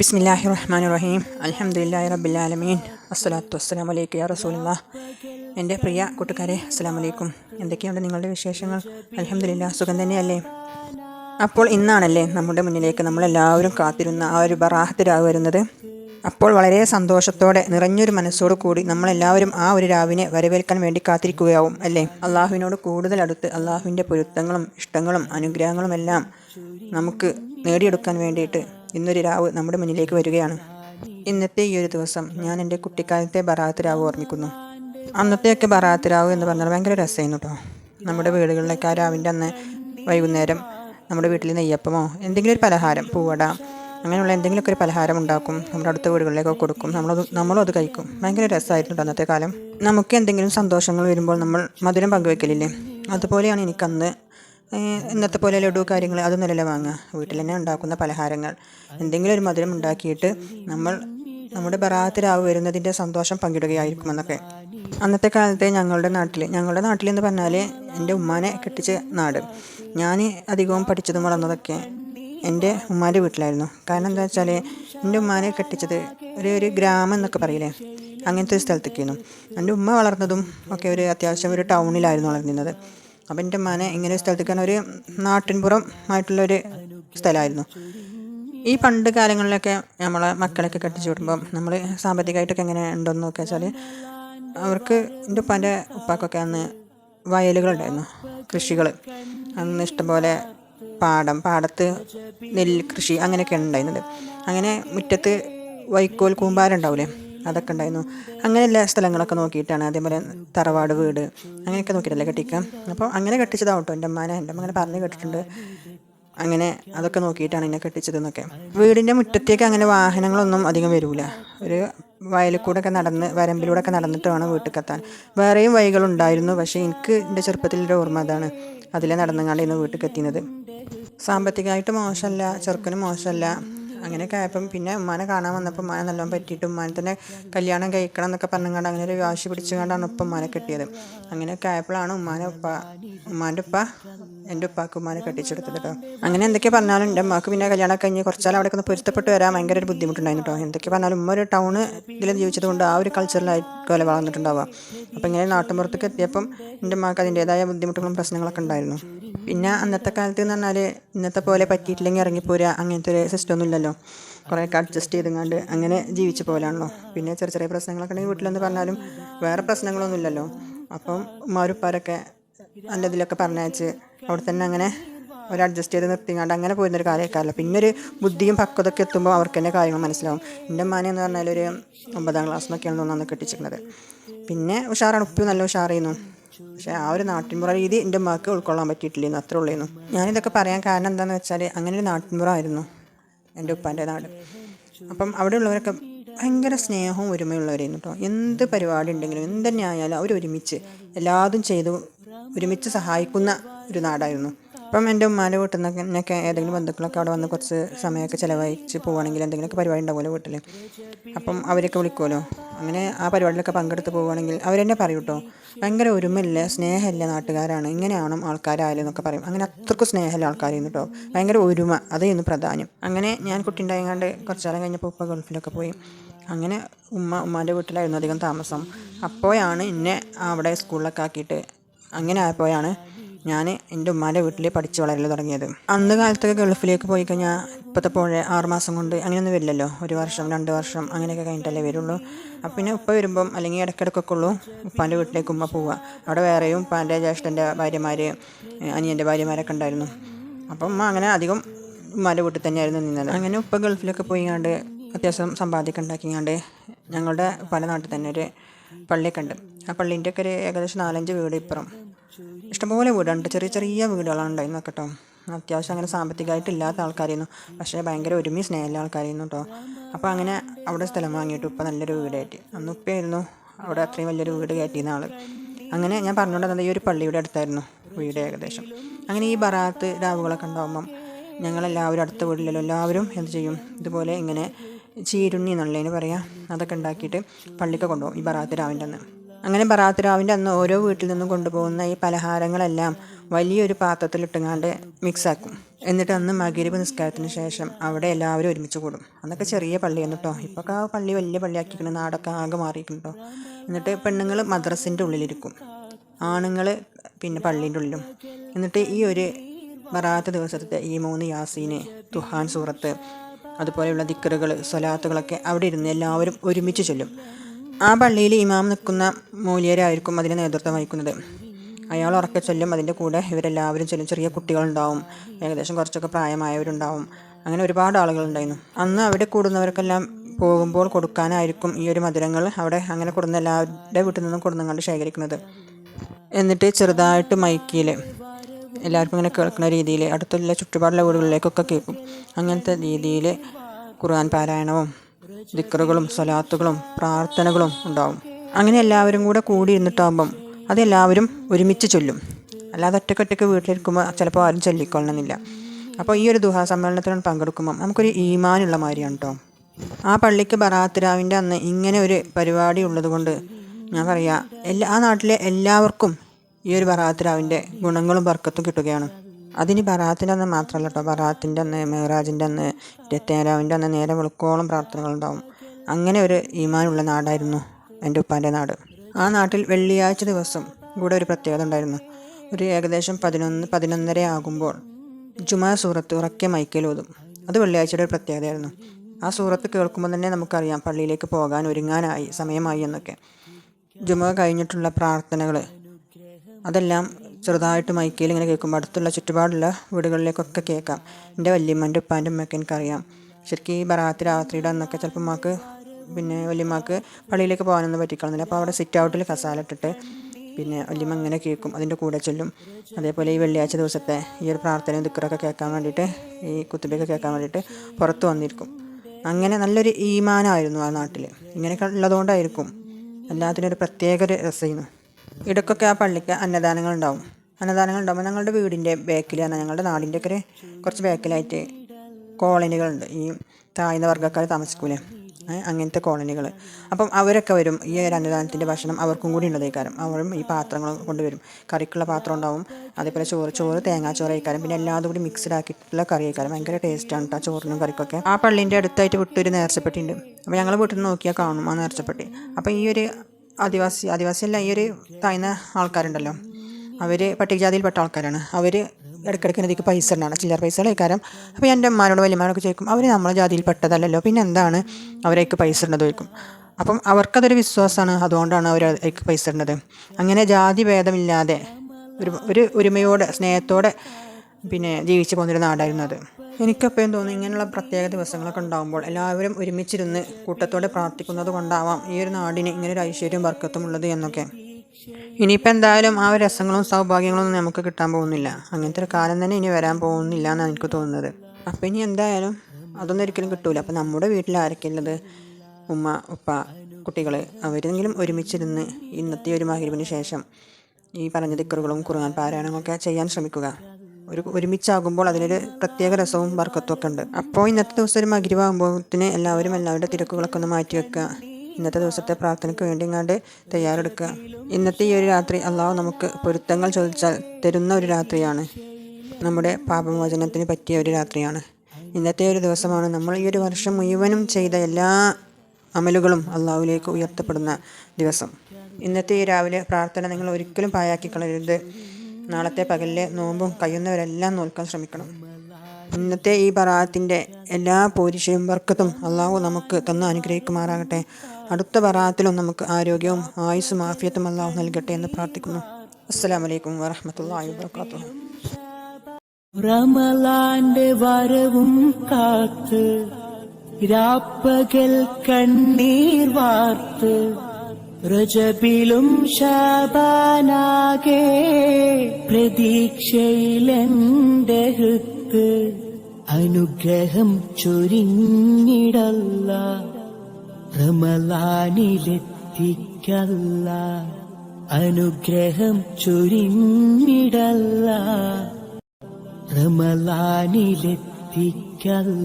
ബിസ്മില്ലാഹി റഹ്മാൻ റഹീം അലഹമുല്ലാ റബ്ബിലാലമീൻ അസ്സലാത്തു വസ്സലാം വലൈക്കും യാ റസൂല എന്റെ പ്രിയ കൂട്ടുകാരെ അസ്സലാം വലൈക്കും എന്തൊക്കെയുണ്ട് നിങ്ങളുടെ വിശേഷങ്ങൾ? അലഹമുല്ല സുഖം തന്നെയല്ലേ? അപ്പോൾ ഇന്നാണല്ലേ നമ്മുടെ മുന്നിലേക്ക് നമ്മളെല്ലാവരും കാത്തിരുന്ന ആ ഒരു ബറാഹത്ത് രാവ് വരുന്നത്. അപ്പോൾ വളരെ സന്തോഷത്തോടെ നിറഞ്ഞൊരു മനസ്സോടു കൂടി നമ്മളെല്ലാവരും ആ ഒരു രാവിനെ വരവേൽക്കാൻ വേണ്ടി കാത്തിരിക്കുകയാവും അല്ലേ? അള്ളാഹുവിനോട് കൂടുതൽ അടുത്ത് അള്ളാഹുവിന്റെ പൊരുത്തങ്ങളും ഇഷ്ടങ്ങളും അനുഗ്രഹങ്ങളും എല്ലാം നമുക്ക് നേടിയെടുക്കാൻ വേണ്ടിയിട്ട് ഇന്നൊരു രാവ് നമ്മുടെ മുന്നിലേക്ക് വരികയാണ്. ഇന്നത്തെ ഈ ഒരു ദിവസം ഞാൻ എന്റെ കുട്ടിക്കാലത്തെ ബറാത്ത് രാവ് ഓർമ്മിക്കുന്നു. അന്നത്തെയൊക്കെ ബറാത്ത് രാവ് എന്ന് പറഞ്ഞാൽ ഭയങ്കര രസമായിരുന്നു കേട്ടോ. നമ്മുടെ വീടുകളിലൊക്കെ ആ രാവിന്റെ അന്ന് വൈകുന്നേരം നമ്മുടെ വീട്ടിൽ നെയ്യപ്പമോ എന്തെങ്കിലും ഒരു പലഹാരം പൂവട അങ്ങനെയുള്ള എന്തെങ്കിലുമൊക്കെ ഒരു പലഹാരം ഉണ്ടാക്കും. നമ്മുടെ അടുത്ത വീടുകളിലേക്കൊക്കെ കൊടുക്കും. നമ്മളത് നമ്മളും അത് കഴിക്കും. ഭയങ്കര രസമായിരുന്നു അന്നത്തെ കാലം. നമുക്ക് എന്തെങ്കിലും സന്തോഷങ്ങൾ വരുമ്പോൾ നമ്മൾ മധുരം പങ്കുവെക്കലില്ലേ? അതുപോലെയാണ് എനിക്കന്ന് ഇന്നത്തെ പോലെ ലഡു കാര്യങ്ങൾ അതൊന്നുമല്ലല്ലോ വാങ്ങുക. വീട്ടിൽ തന്നെ ഉണ്ടാക്കുന്ന പലഹാരങ്ങൾ. എന്തെങ്കിലും ഒരു മധുരം ഉണ്ടാക്കിയിട്ട് നമ്മൾ നമ്മുടെ ബറാത്തിരാവ് വരുന്നതിന്റെ സന്തോഷം പങ്കിടുകയായിരിക്കും എന്നൊക്കെ അന്നത്തെ കാലത്തെ ഞങ്ങളുടെ നാട്ടിൽ ഞങ്ങളുടെ നാട്ടിൽ എന്ന് പറഞ്ഞാൽ എന്റെ ഉമ്മാനെ കെട്ടിച്ച നാട്. ഞാൻ അധികവും പഠിച്ചതും വളർന്നതൊക്കെ എന്റെ ഉമ്മാന്റെ വീട്ടിലായിരുന്നു. കാരണം എന്താ വെച്ചാൽ എന്റെ ഉമ്മാനെ കെട്ടിച്ചത് ഒരു ഒരു ഗ്രാമം എന്നൊക്കെ പറയില്ലേ അങ്ങനത്തെ ഒരു സ്ഥലത്തേക്കായിരുന്നു എന്റെ ഉമ്മ വളർന്നതും ഒക്കെ ഒരു അത്യാവശ്യം ഒരു ടൗണിലായിരുന്നു വളർന്നിരുന്നത്. അപ്പം എന്റെ ഉമ്മാനെ ഇങ്ങനെ ഒരു ഒരു നാട്ടിൻപുറം ആയിട്ടുള്ളൊരു സ്ഥലമായിരുന്നു. ഈ പണ്ട് കാലങ്ങളിലൊക്കെ നമ്മളെ മക്കളൊക്കെ കെട്ടിച്ചു വിടുമ്പം നമ്മൾ സാമ്പത്തികമായിട്ടൊക്കെ എങ്ങനെ ഉണ്ടോയെന്ന് നോക്കുക വെച്ചാൽ അവർക്ക് എന്റെ ഉപ്പാന്റെ ഉപ്പാക്കൊക്കെ അന്ന് വയലുകളുണ്ടായിരുന്നു കൃഷികൾ അന്ന് ഇഷ്ടംപോലെ പാടം പാടത്ത് നെൽ കൃഷി അങ്ങനെയൊക്കെ ഉണ്ടായിരുന്നത്. അങ്ങനെ മുറ്റത്ത് വൈക്കോൽ കൂമ്പാരം ഉണ്ടാവില്ലേ അതൊക്കെ ഉണ്ടായിരുന്നു. അങ്ങനെയുള്ള സ്ഥലങ്ങളൊക്കെ നോക്കിയിട്ടാണ് അതേപോലെ തറവാട് വീട് അങ്ങനെയൊക്കെ നോക്കിയിട്ടല്ലേ കെട്ടിക്കാം അപ്പോൾ അങ്ങനെ കെട്ടിച്ചതാവട്ടോ എന്റെ അമ്മാനെ എന്റെ അമ്മ അങ്ങനെ പറഞ്ഞ് കേട്ടിട്ടുണ്ട്. അങ്ങനെ അതൊക്കെ നോക്കിയിട്ടാണ് എന്നെ കെട്ടിച്ചതെന്നൊക്കെ. വീടിന്റെ മുറ്റത്തേക്ക് അങ്ങനെ വാഹനങ്ങളൊന്നും അധികം വരില്ല ഒരു വയലിൽ ഒക്കെ നടന്ന് വരമ്പിലൂടെ ഒക്കെ നടന്നിട്ട് വേണം വീട്ടിൽ എത്താൻ വേറെയും വഴികളുണ്ടായിരുന്നു. പക്ഷേ എനിക്ക് എന്റെ ചെറുപ്പത്തിലൊരു ഓർമ്മ അതാണ്. അതിലെ നടന്നങ്ങാണ്ടായിരുന്നു വീട്ടിൽ എത്തിയത് സാമ്പത്തികമായിട്ട് മോശമല്ല ചെറുക്കനും മോശമല്ല. അങ്ങനെയൊക്കെ ആയപ്പം പിന്നെ ഉമ്മാനെ കാണാൻ വന്നപ്പോൾ ഉമ്മാനെ നല്ലോണം പറ്റിയിട്ട് ഉമ്മാനെ തന്നെ കല്യാണം കഴിക്കണം എന്നൊക്കെ പറഞ്ഞുകൊണ്ട് അങ്ങനെ ഒരു വാശി പിടിച്ചുകൊണ്ടാണ് ഉപ്പ ഉമ്മാനെ കിട്ടിയത്. അങ്ങനെയൊക്കെ ആയപ്പോഴാണ് ഉമ്മാനെ ഉപ്പ ഉമ്മാന്റെ ഉപ്പ എന്റെ ഉപ്പാക്ക് ഉമ്മാനെ കെട്ടിച്ചെടുത്തത് കേട്ടോ അങ്ങനെ എന്തൊക്കെ പറഞ്ഞാലും എന്റെ ഉമ്മാക്ക് പിന്നെ കല്യാണം കഴിഞ്ഞ് കുറച്ചാലും അവിടെ ഒന്ന് പൊരുത്തപ്പെട്ട് വരാൻ ഭയങ്കര ഒരു ബുദ്ധിമുട്ടുണ്ടായിരുന്നു കേട്ടോ എന്തൊക്കെ പറഞ്ഞാലും ഉമ്മ ഒരു ടൗണ് ഇതിൽ ജീവിച്ചത് കൊണ്ട് ആ ഒരു കൾച്ചറിലായിരിക്കും വളർന്നിട്ടുണ്ടാവുക അപ്പോൾ ഇങ്ങനെ നാട്ടുമ്പുറത്തേക്ക് എത്തിയപ്പം എന്റെ ഉമ്മാക്ക് അതിന്റേതായ ബുദ്ധിമുട്ടുകളും പ്രശ്നങ്ങളൊക്കെ ഉണ്ടായിരുന്നു. പിന്നെ അന്നത്തെ കാലത്ത് എന്ന് പറഞ്ഞാൽ ഇന്നത്തെ പോലെ പറ്റിയിട്ടില്ലെങ്കിൽ ഇറങ്ങിപ്പോരുക അങ്ങനത്തെ ഒരു സിസ്റ്റം ഒന്നും ഇല്ലല്ലോ. കുറേയൊക്കെ അഡ്ജസ്റ്റ് ചെയ്തുകൊണ്ട് അങ്ങനെ ജീവിച്ച പോലാണല്ലോ പിന്നെ ചെറിയ ചെറിയ പ്രശ്നങ്ങളൊക്കെ ഉണ്ടെങ്കിൽ വീട്ടിലെന്ന് പറഞ്ഞാലും വേറെ പ്രശ്നങ്ങളൊന്നും ഇല്ലല്ലോ. അപ്പം ഉമ്മാരുപ്പാരൊക്കെ നല്ല ഇതിലൊക്കെ പറഞ്ഞയച്ച് അവിടെ തന്നെ അങ്ങനെ ഒരു അഡ്ജസ്റ്റ് ചെയ്ത് നിർത്തിങ്ങാണ്ട് അങ്ങനെ പോയിരുന്നൊരു കാര്യമൊക്കെയല്ല പിന്നെ ഒരു ബുദ്ധിയും പക്വതൊക്കെ എത്തുമ്പോൾ അവർക്ക് തന്നെ കാര്യങ്ങൾ മനസ്സിലാവും. എന്റെ ഉമ്മാനെ എന്ന് പറഞ്ഞാൽ ഒരു ഒമ്പതാം ക്ലാസ് എന്നൊക്കെയാണ് തോന്നുന്നു കെട്ടിച്ചിരുന്നത്. പിന്നെ ഉഷാറാണ് ഉപ്പി നല്ല ഉഷാറായിരുന്നു പക്ഷേ ആ ഒരു നാട്ടിൻപുറ രീതി എന്റെ മാക്ക് ഉൾക്കൊള്ളാൻ പറ്റിയിട്ടില്ലെന്ന് അത്രേ ഉള്ളൂ ഞാനിതൊക്കെ പറയാൻ കാരണം എന്താണെന്ന് വെച്ചാൽ അങ്ങനെ ഒരു നാട്ടിൻപുറമായിരുന്നു എന്റെ ഉപ്പാന്റെ നാട്. അപ്പം അവിടെ ഉള്ളവരൊക്കെ ഭയങ്കര സ്നേഹവും ഒരുമയുള്ളവരായിരുന്നു കേട്ടോ എന്ത് പരിപാടി ഉണ്ടെങ്കിലും എന്ത് തന്നെ ആയാലും അവർ ഒരുമിച്ച് എല്ലാതും ചെയ്ത് ഒരുമിച്ച് സഹായിക്കുന്ന ഒരു നാടായിരുന്നു. അപ്പം എന്റെ ഉമ്മാന്റെ വീട്ടിൽ നിന്നൊക്കെ ഏതെങ്കിലും ബന്ധുക്കളൊക്കെ അവിടെ വന്ന് കുറച്ച് സമയമൊക്കെ ചിലവഴിച്ച് പോവുകയാണെങ്കിൽ എന്തെങ്കിലുമൊക്കെ പരിപാടി ഉണ്ടാവുമല്ലോ വീട്ടിൽ അപ്പം അവരൊക്കെ വിളിക്കുമല്ലോ. അങ്ങനെ ആ പരിപാടിയിലൊക്കെ പങ്കെടുത്ത് പോവുകയാണെങ്കിൽ അവരെന്നെ പറയും കേട്ടോ ഭയങ്കര ഒരുമയില്ല സ്നേഹമില്ല നാട്ടുകാരാണ്. ഇങ്ങനെയാണ് ആൾക്കാരായാലും എന്നൊക്കെ പറയും. അങ്ങനെ അത്രക്കും സ്നേഹമില്ല ആൾക്കാരായിരുന്നു കേട്ടോ. ഭയങ്കര ഒരുമ അതായിരുന്നു പ്രധാനം അങ്ങനെ ഞാൻ കുട്ടി ഉണ്ടായങ്ങാണ്ട് കുറച്ച് കാലം കഴിഞ്ഞപ്പോൾ ഉപ്പ ഗൾഫിലൊക്കെ പോയി. അങ്ങനെ ഉമ്മ ഉമ്മാന്റെ വീട്ടിലായിരുന്നു അധികം താമസം. അപ്പോഴാണ് എന്നെ അവിടെ സ്കൂളിലൊക്കെ ആക്കിയിട്ട് അങ്ങനെ ആയപ്പോഴാണ് ഞാൻ എന്റെ ഉമ്മാന്റെ വീട്ടിൽ പഠിച്ചു വളരൽ തുടങ്ങിയത്. അന്ന് കാലത്തൊക്കെ ഗൾഫിലേക്ക് പോയി കഴിഞ്ഞാൽ ഇപ്പോഴത്തെ പോലെ ആറുമാസം കൊണ്ട് അങ്ങനെയൊന്നും വരില്ലല്ലോ. ഒരു വർഷം രണ്ട് വർഷം അങ്ങനെയൊക്കെ കഴിഞ്ഞിട്ടല്ലേ വരുള്ളൂ. അപ്പം പിന്നെ ഉപ്പ വരുമ്പം അല്ലെങ്കിൽ ഇടയ്ക്കിടയ്ക്കൊക്കെ ഉള്ളൂ ഉപ്പാന്റെ വീട്ടിലേക്ക് ഉമ്മ പോവുക. അവിടെ വേറെയും ഉപ്പാന്റെ ജ്യേഷ്ഠന്റെ ഭാര്യമാർ അനിയന്റെ ഭാര്യമാരൊക്കെ ഉണ്ടായിരുന്നു. അപ്പം ഉമ്മ അങ്ങനെ അധികം ഉമ്മാന്റെ വീട്ടിൽ തന്നെയായിരുന്നു നിന്നത്. അങ്ങനെ ഉപ്പ ഗൾഫിലൊക്കെ പോയിങ്ങാണ്ട് അത്യാവശ്യം സമ്പാദ്യമൊക്കെ ഉണ്ടാക്കിങ്ങാണ്ട് ഞങ്ങളുടെ പല നാട്ടിൽ തന്നെ ഒരു പള്ളിയൊക്കെ ഉണ്ട്. ആ പള്ളീന്റെ ഒക്കെ ഒരു ഏകദേശം നാലഞ്ച് വീട് ഇപ്പുറം. ഇഷ്ടംപോലെ വീടുണ്ട് ചെറിയ ചെറിയ വീടുകളാണ് ഉണ്ടായിരുന്നു കേട്ടോ. അത്യാവശ്യം അങ്ങനെ സാമ്പത്തികമായിട്ട് ഇല്ലാത്ത ആൾക്കാരായിരുന്നു. പക്ഷേ ഭയങ്കര ഒരുമി സ്നേഹമുള്ള ആൾക്കാരായിരുന്നു കേട്ടോ. അപ്പോൾ അങ്ങനെ അവിടെ സ്ഥലം വാങ്ങിയിട്ട് ഉപ്പ നല്ലൊരു വീട് കയറ്റി. അന്ന് ഉപ്പയായിരുന്നു അവിടെ അത്രയും വലിയൊരു വീട് കയറ്റിയിരുന്ന ആൾ അങ്ങനെ ഞാൻ പറഞ്ഞുകൊണ്ടിരുന്നത് ഈ ഒരു പള്ളിയുടെ അടുത്തായിരുന്നു വീട് ഏകദേശം. അങ്ങനെ ഈ ബറാത്ത് രാവുകളൊക്കെ ഉണ്ടാകുമ്പം ഞങ്ങളെല്ലാവരും അടുത്ത വീട്ടിലല്ലോ എല്ലാവരും എന്ത് ചെയ്യും? ഇതുപോലെ ഇങ്ങനെ ചീരുണ്ണി എന്നുള്ളതിന് പറയാം. അതൊക്കെ ഉണ്ടാക്കിയിട്ട് പള്ളിക്ക് കൊണ്ടുപോകും ഈ ബറാത്ത് രാവിന്റെ അന്ന്. അങ്ങനെ ബറാത്ത് രാവിന്റെ അന്ന് ഓരോ വീട്ടിൽ നിന്നും കൊണ്ടുപോകുന്ന ഈ പലഹാരങ്ങളെല്ലാം വലിയൊരു പാത്രത്തിലിട്ടുങ്ങാണ്ട് മിക്സാക്കും. എന്നിട്ട് അന്ന് മകരീബ് നിസ്കാരത്തിന് ശേഷം അവിടെ എല്ലാവരും ഒരുമിച്ച് കൂടും. അന്നൊക്കെ ചെറിയ പള്ളിയാണ് കേട്ടോ ഇപ്പോൾ ആ പള്ളി വലിയ പള്ളിയാക്കിയിരിക്കുന്നു. നാടൊക്കെ ആകെ മാറിയിട്ടുണ്ട് കേട്ടോ എന്നിട്ട് പെണ്ണുങ്ങൾ മദ്രസിന്റെ ഉള്ളിലിരിക്കും. ആണുങ്ങൾ പിന്നെ പള്ളീന്റെ ഉള്ളിലും. എന്നിട്ട് ഈ ഒരു ബറാത്ത് ദിവസത്തെ ഈ മൂന്ന് യാസീന് തുഹാൻ സൂറത്ത് അതുപോലെയുള്ള ദിക്കറുകൾ സ്വലാത്തുകളൊക്കെ അവിടെ ഇരുന്ന് എല്ലാവരും ഒരുമിച്ച് ചൊല്ലും. ആ പള്ളിയിൽ ഇമാം നിൽക്കുന്ന മൂല്യരായിരിക്കും അതിന് നേതൃത്വം വഹിക്കുന്നത്. അയാൾ ഉറക്കെ ചൊല്ലും അതിന്റെ കൂടെ ഇവരെല്ലാവരും ചെല്ലും. ചെറിയ കുട്ടികളുണ്ടാവും ഏകദേശം കുറച്ചൊക്കെ പ്രായമായവരുണ്ടാവും. അങ്ങനെ ഒരുപാട് ആളുകളുണ്ടായിരുന്നു. അന്ന് അവിടെ കൂടുന്നവർക്കെല്ലാം പോകുമ്പോൾ കൊടുക്കാനായിരിക്കും ഈ ഒരു മധുരങ്ങൾ അവിടെ അങ്ങനെ കൊടുന്ന എല്ലാവരുടെ വീട്ടിൽ നിന്നും കൊടുന്നങ്ങാണ്ട് ശേഖരിക്കുന്നത്. എന്നിട്ട് ചെറുതായിട്ട് മൈക്കിയിൽ എല്ലാവർക്കും ഇങ്ങനെ കേൾക്കുന്ന രീതിയിൽ അടുത്തുള്ള ചുറ്റുപാടുള്ള വീടുകളിലേക്കൊക്കെ കേൾക്കും. അങ്ങനത്തെ രീതിയിൽ ഖുർആൻ പാരായണവും ദിക്കറുകളും സലാത്തുകളും പ്രാർത്ഥനകളും ഉണ്ടാവും. അങ്ങനെ എല്ലാവരും കൂടെ കൂടി ഇരുന്നിട്ടാകുമ്പം അതെല്ലാവരും ഒരുമിച്ച് ചൊല്ലും. അല്ലാതെ ഒറ്റക്കൊറ്റയ്ക്ക് വീട്ടിലിരിക്കുമ്പോൾ ചിലപ്പോൾ ആരും ചൊല്ലിക്കൊള്ളണമെന്നില്ല. അപ്പോൾ ഈ ഒരു ദുഹാ സമ്മേളനത്തിനോട് പങ്കെടുക്കുമ്പം നമുക്കൊരു ഈമാനുള്ള മാതിരിയാണ് കേട്ടോ ആ പള്ളിക്ക് ബറാത്തിരാവിന്റെ അന്ന് ഇങ്ങനെ ഒരു പരിപാടി ഉള്ളതുകൊണ്ട് ഞാൻ പറയാം എല്ലാ ആ നാട്ടിലെ എല്ലാവർക്കും ഈ ഒരു ബറാത്തിരാവിന്റെ ഗുണങ്ങളും വർക്കത്തും കിട്ടുകയാണ്. അതിന് ബറാത്തിന്റെ അന്ന് മാത്രമല്ല കേട്ടോ. ബറാത്തിന്റെ അന്ന് മേറാജിന്റെ അന്ന് ഇരുപത്തേഴാവിന്റെ അന്ന് നേരെ വിളിക്കോളം പ്രാർത്ഥനകളുണ്ടാവും അങ്ങനെ ഒരു ഈമാനുള്ള നാടായിരുന്നു എന്റെ ഉപ്പാന്റെ നാട്. ആ നാട്ടിൽ വെള്ളിയാഴ്ച ദിവസം കൂടെ ഒരു പ്രത്യേകത ഉണ്ടായിരുന്നു. ഒരു ഏകദേശം പതിനൊന്ന് പതിനൊന്നര ആകുമ്പോൾ ജുമാ സൂറത്ത് ഉറക്കെ മൈക്കലോതും അത് വെള്ളിയാഴ്ചയുടെ ഒരു പ്രത്യേകതയായിരുന്നു. ആ സൂറത്ത് കേൾക്കുമ്പോൾ തന്നെ നമുക്കറിയാം പള്ളിയിലേക്ക് പോകാൻ ഒരുങ്ങാനായി സമയമായി എന്നൊക്കെ. ജുമ കഴിഞ്ഞിട്ടുള്ള പ്രാർത്ഥനകൾ അതെല്ലാം ചെറുതായിട്ട് മൈക്കയിൽ ഇങ്ങനെ കേൾക്കുമ്പോൾ അടുത്തുള്ള ചുറ്റുപാടുള്ള വീടുകളിലേക്കൊക്കെ കേൾക്കാം. എന്റെ വല്യമ്മന്റെ ഉപ്പാന്റെ ഉമ്മയൊക്കെ എനിക്കറിയാം. ശരിക്കും ഈ ബറാത്ത് രാത്രിയുടെ അന്നൊക്കെ ചിലപ്പോൾ മാക്ക് പിന്നെ വല്യമ്മക്ക് പള്ളിയിലേക്ക് പോകാനൊന്നും പറ്റിക്കളന്നില്ല അപ്പോൾ അവിടെ സിറ്റ് ഔട്ടിൽ കസാല ഇട്ടിട്ട് പിന്നെ വല്യമ്മ ഇങ്ങനെ കേൾക്കും. അതിന്റെ കൂടെ ചൊല്ലും. അതേപോലെ ഈ വെള്ളിയാഴ്ച ദിവസത്തെ ഈ ഒരു പ്രാർത്ഥനയും ദിക്കറൊക്കെ കേൾക്കാൻ വേണ്ടിയിട്ട് ഈ കുത്തുബയൊക്കെ കേൾക്കാൻ വേണ്ടിയിട്ട് പുറത്ത് വന്നിരിക്കും. അങ്ങനെ നല്ലൊരു ഈമാനായിരുന്നു ആ നാട്ടിൽ ഇങ്ങനെയൊക്കെ ഉള്ളതുകൊണ്ടായിരിക്കും എല്ലാത്തിനും ഒരു പ്രത്യേക ഒരു രസമായിരുന്നു ഇടയ്ക്കൊക്കെ ആ പള്ളിക്ക് അന്നദാനങ്ങൾ ഉണ്ടാവും അന്നദാനങ്ങൾ ഉണ്ടാകുമ്പോൾ ഞങ്ങളുടെ വീടിന്റെ ബാക്കിലാണ്. ഞങ്ങളുടെ നാടിന്റെ ഒക്കെ കുറച്ച് ബാക്കിലായിട്ട് കോളനികളുണ്ട്. ഈ താഴ്ന്ന വർഗക്കാർ താമസിക്കൂലേ? അങ്ങനത്തെ കോളനികൾ അപ്പം അവരൊക്കെ വരും. ഈ ഒരു അന്നദാനത്തിന്റെ ഭക്ഷണം അവർക്കും കൂടി ഉള്ളതേക്കാരം. അവരും ഈ പാത്രങ്ങൾ കൊണ്ടുവരും. കറിക്കുള്ള പാത്രം ഉണ്ടാവും. അതേപോലെ ചോറ് ചോറ് തേങ്ങാ ചോറ് കഴിക്കാനും പിന്നെ എല്ലാതും കൂടി മിക്സ്ഡ് ആക്കിയിട്ടുള്ള കറി കഴിക്കാനും ഭയങ്കര ടേസ്റ്റാണ് കേട്ടോ ചോറിനും കറിക്കൊക്കെ. ആ പള്ളീന്റെ അടുത്തായിട്ട് വിട്ടൊരു നേർച്ചപ്പെട്ടിയുണ്ട് അപ്പോൾ ഞങ്ങൾ വീട്ടിൽ നിന്ന് നോക്കിയാൽ കാണും ആ നേർച്ചപ്പെട്ടി. അപ്പോൾ ഈ ഒരു ആദിവാസി ആദിവാസിയല്ല ഈ ഒരു താഴ്ന്ന ആൾക്കാരുണ്ടല്ലോ. അവർ പട്ടികജാതിയിൽപ്പെട്ട ആൾക്കാരാണ്. അവർ ഇടയ്ക്കിടയ്ക്ക് എനിക്ക് പൈസ ഉണ്ടാണ് ചില്ലറ പൈസ കാരണം അപ്പോൾ എന്റെ അമ്മാനോട് വലിയമാരോടൊക്കെ ചോദിക്കും അവർ നമ്മളെ ജാതിയിൽപ്പെട്ടതല്ലല്ലോ പിന്നെ എന്താണ് അവരേക്ക് പൈസ ഉണ്ടെന്ന് ചോദിക്കും. അപ്പം അവർക്കതൊരു വിശ്വാസമാണ്. അതുകൊണ്ടാണ് അവർ അതിലേക്ക് പൈസ ഇടുന്നത്. അങ്ങനെ ജാതി ഭേദമില്ലാതെ ഒരു ഒരു ഒരുമയോടെ സ്നേഹത്തോടെ പിന്നെ ജീവിച്ചു പോകുന്നൊരു നാടായിരുന്നു അത്. എനിക്കെപ്പോഴും തോന്നുന്നു ഇങ്ങനെയുള്ള പ്രത്യേക ദിവസങ്ങളൊക്കെ ഉണ്ടാകുമ്പോൾ എല്ലാവരും ഒരുമിച്ചിരുന്ന് കൂട്ടത്തോടെ പ്രാർത്ഥിക്കുന്നത് കൊണ്ടാവാം ഈ ഒരു നാടിന് ഇങ്ങനെ ഒരു ഐശ്വര്യം വർക്കത്തും ഉള്ളത് എന്നൊക്കെ. ഇനിയിപ്പോൾ എന്തായാലും ആ ഒരു രസങ്ങളും സൗഭാഗ്യങ്ങളൊന്നും നമുക്ക് കിട്ടാൻ പോകുന്നില്ല. അങ്ങനത്തെ ഒരു കാലം തന്നെ ഇനി വരാൻ പോകുന്നില്ല എന്നാണ് എനിക്ക് തോന്നുന്നത്. അപ്പോൾ ഇനി എന്തായാലും അതൊന്നും ഒരിക്കലും കിട്ടൂല. അപ്പോൾ നമ്മുടെ വീട്ടിൽ ആരൊക്കെയുള്ളത്? ഉമ്മ ഉപ്പ കുട്ടികൾ അവരെങ്കിലും ഒരുമിച്ചിരുന്ന് ഇന്നത്തെ ഒരു മകരിവിന് ശേഷം ഈ പറഞ്ഞ ദിക്കറുകളും കുറുങ്ങാൻ പാരായണങ്ങളൊക്കെ ചെയ്യാൻ ശ്രമിക്കുക. ഒരു ഒരുമിച്ചാകുമ്പോൾ അതിനൊരു പ്രത്യേക രസവും ബർക്കത്തും ഒക്കെ ഉണ്ട്. അപ്പോൾ ഇന്നത്തെ ദിവസം ഒരു മകിരിവാകുമ്പോഴത്തിന് എല്ലാവരും എല്ലാവരുടെ തിരക്കുകളൊക്കെ ഒന്ന് മാറ്റി വെക്കുക. ഇന്നത്തെ ദിവസത്തെ പ്രാർത്ഥനയ്ക്ക് വേണ്ടി ഇങ്ങാണ്ട് തയ്യാറെടുക്കുക. ഇന്നത്തെ ഈ ഒരു രാത്രി അള്ളാഹു നമുക്ക് പൊരുത്തങ്ങൾ ചോദിച്ചാൽ തരുന്ന ഒരു രാത്രിയാണ്. നമ്മുടെ പാപമോചനത്തിന് പറ്റിയ ഒരു രാത്രിയാണ്. ഇന്നത്തെ ഒരു ദിവസമാണ് നമ്മൾ ഈ ഒരു വർഷം മുഴുവനും ചെയ്ത എല്ലാ അമലുകളും അള്ളാഹുലേക്ക് ഉയർത്തപ്പെടുന്ന ദിവസം. ഇന്നത്തെ ഈ രാവിലെ പ്രാർത്ഥന നിങ്ങൾ ഒരിക്കലും പായാക്കി കളയരുത് നാളത്തെ പകലിലെ നോമ്പും കഴിയുന്നവരെല്ലാം നോൽക്കാൻ ശ്രമിക്കണം. ഇന്നത്തെ ഈ പറാത്തിന്റെ എല്ലാ പോരിശയും വർക്കത്തും അള്ളാഹു നമുക്ക് തന്ന് അനുഗ്രഹിക്കുമാറാകട്ടെ. അടുത്ത പറാത്തിലും നമുക്ക് ആരോഗ്യവും ആയുസ്സും ആഫിയത്തും അള്ളാഹു നൽകട്ടെ എന്ന് പ്രാർത്ഥിക്കുന്നു. അസ്സാം വലൈക്കും വാഹമത്തല്ലാ വാത്തു റമലാന്റെ വരവും കാത്ത് രാപ്പകൽ കണ്ണീർ വാർത്ത് റജബിലും ശാബാനാകെ പ്രതീക്ഷയിലെന്റെ ഹൃത്ത് അനുഗ്രഹം ചൊരിഞ്ഞിടല്ല റമലാനിലെത്തിക്കല്ല. അനുഗ്രഹം ചൊരിഞ്ഞിടല്ല റമലാനിലെത്തിക്കല്ല.